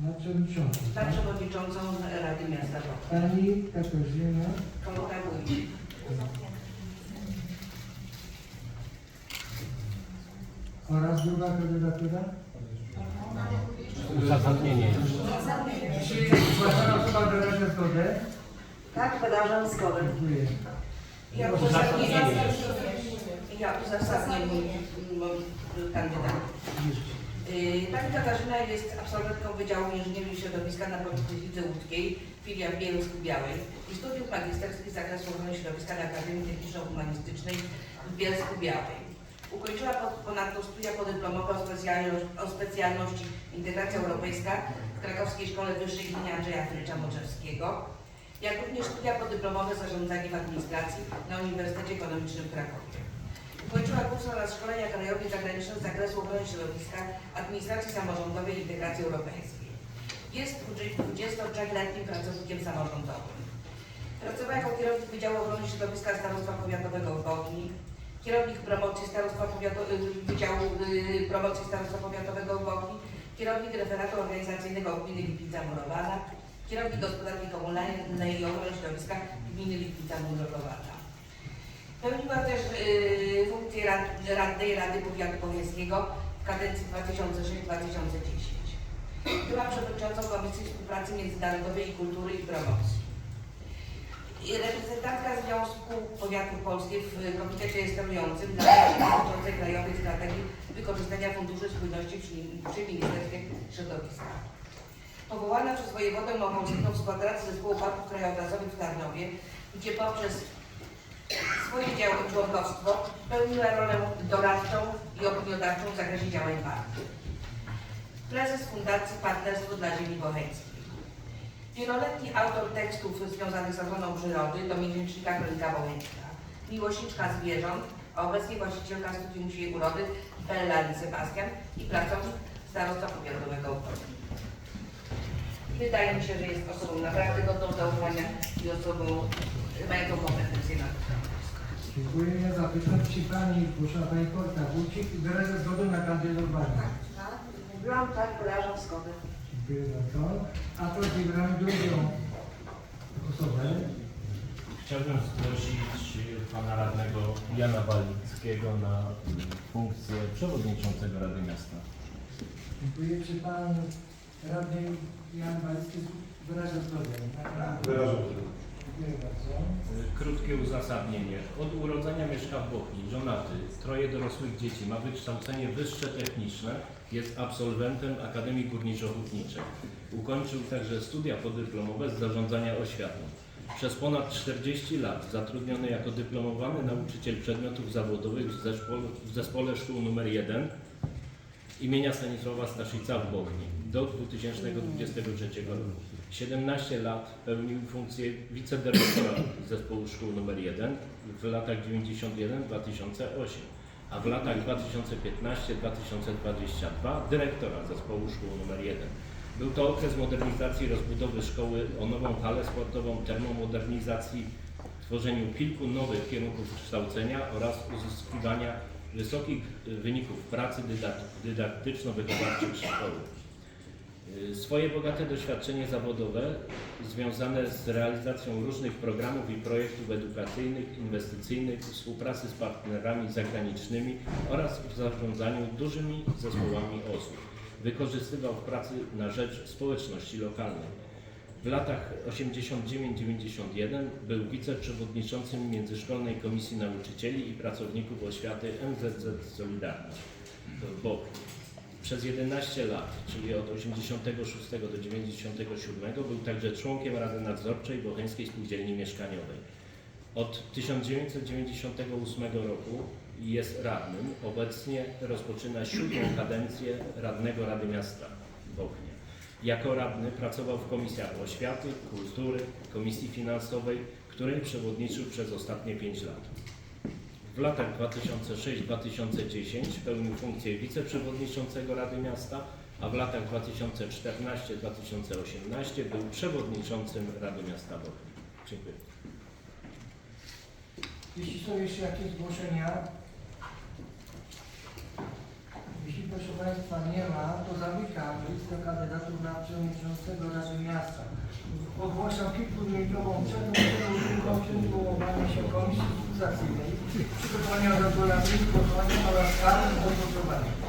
Na przewodniczącą. Na tak? przewodniczącą Rady Miasta Bochnia. Pani Katarzyna Wójcik. oraz druga kandydatura? Uzasadnienie. Jeśli zgłaszana osoba wyraża zgodę, Tak, wyrażam zgodę. dziękuję. Ja uzasadnienie, ja uzasadnię mój, mój kandydat. Yy, Pani Katarzyna jest absolwentką Wydziału Inżynierii Środowiska na Politechnice Łódzkiej, filia w Bielsku Białej i studiów magisterskich z zakresu ochrony środowiska na Akademii Techniczno-Humanistycznej w Bielsku Białej. Ukończyła po- ponadto studia podyplomowe o, o specjalności Integracja Europejska w Krakowskiej Szkole Wyższej im. Andrzeja Frycza Moczewskiego, jak również studia podyplomowe Zarządzanie w Administracji na Uniwersytecie Ekonomicznym w Krakowie. Ukończyła kurs oraz szkolenia krajowe i zagraniczne z zakresu ochrony środowiska, administracji samorządowej i integracji europejskiej. Jest 23-letnim pracownikiem samorządowym. Pracowała jako kierownik Wydziału Ochrony Środowiska Starostwa Powiatowego w Bochni, kierownik promocji Starostwa y, Wydziału y, Promocji Starostwa Powiatowego w Bochni, kierownik referatu organizacyjnego Gminy Lipica Murowana, kierownik gospodarki komunalnej i ochrony środowiska Gminy Lipica Murowana. Pełniła też y, funkcję rad, radnej Rady Powiatu Powieckiego w kadencji 2006-2010. Była przewodniczącą Komisji Współpracy Międzynarodowej i Kultury i Promocji. I reprezentantka Związku Powiatów Polskich w Komitecie Sterującym dla dotyczącej krajowej strategii wykorzystania funduszy spójności przy, przy Ministerstwie Środowiska. Powołana przez wojewodę Małopolskiego w skład Rady Zespołu Parków Krajobrazowych w Tarnowie, gdzie poprzez swoje działy członkostwo pełniła rolę doradczą i opiniodawczą w zakresie działań parku. Prezes Fundacji Partnerstwo dla Ziemi Bocheńskiej. Wieloletni autor tekstów związanych z ochroną przyrody do miesięcznika Kronika Bocheńska. Miłośniczka zwierząt, a obecnie właścicielka Studium Siej Urody Bella Sebastian i pracownik starostwa powiatowego Bochni. Wydaje mi się, że jest osobą naprawdę godną zaufania i osobą y, mającą kompetencje na to stanowisko. Dziękuję. Ja zapytam, czy Pani, zgłoszona Pani Korta Wójcik wyraża zgodę na kandydowanie? Mówiłam tak, wyrażam zgodę. Dziękuję bardzo. A to wybieramy drugą osobę. Chciałbym zgłosić pana radnego Jana Walickiego na funkcję przewodniczącego Rady Miasta. Dziękuję. Czy Pan radny Jan Walicki wyraża zgodę? Dziękuję bardzo. Krótkie uzasadnienie. Od urodzenia mieszka w Bochni, żonaty, troje dorosłych dzieci, ma wykształcenie wyższe techniczne, jest absolwentem Akademii Górniczo-Hutniczej. Ukończył także studia podyplomowe z zarządzania oświatą. Przez ponad 40 lat zatrudniony jako dyplomowany nauczyciel przedmiotów zawodowych w zespole, w zespole szkół nr 1 imienia Stanisława Staszica w Bochni do 2023 roku. 17 lat pełnił funkcję wicedyrektora zespołu szkół nr 1 w latach 91-2008, a w latach 2015-2022 dyrektora zespołu szkół nr 1. Był to okres modernizacji rozbudowy szkoły o nową halę sportową, termomodernizacji, tworzeniu kilku nowych kierunków kształcenia oraz uzyskiwania wysokich wyników pracy dydak- dydaktyczno-wychowawczych szkoły. Y, Swoje bogate doświadczenie zawodowe związane z realizacją różnych programów i projektów edukacyjnych, inwestycyjnych, współpracy z partnerami zagranicznymi oraz w zarządzaniu dużymi zespołami osób. Wykorzystywał w pracy na rzecz społeczności lokalnej. W latach 89-91 był wiceprzewodniczącym Międzyszkolnej Komisji Nauczycieli i Pracowników Oświaty MZZ Solidarność w Bochni. Przez 11 lat, czyli od 86 do 97, był także członkiem Rady Nadzorczej Bocheńskiej Spółdzielni Mieszkaniowej. Od 1998 roku jest radnym. Obecnie rozpoczyna siódmą kadencję radnego Rady Miasta Bochnia. Jako radny pracował w komisjach oświaty, kultury, komisji finansowej, której przewodniczył przez ostatnie 5 lat. W latach 2006-2010 pełnił funkcję wiceprzewodniczącego Rady Miasta, a w latach 2014-2018 był przewodniczącym Rady Miasta Bochni. Dziękuję. Jeśli są jeszcze jakieś zgłoszenia, jeśli proszę Państwa, nie ma, to zamykam listę kandydatów na przewodniczącego Rady Miasta. Ogłaszam kilkuminutową przerwę kończyn połowania się komisji instytucyjnej, przygotowania regulaminu, głosowania oraz karnych odnotowania.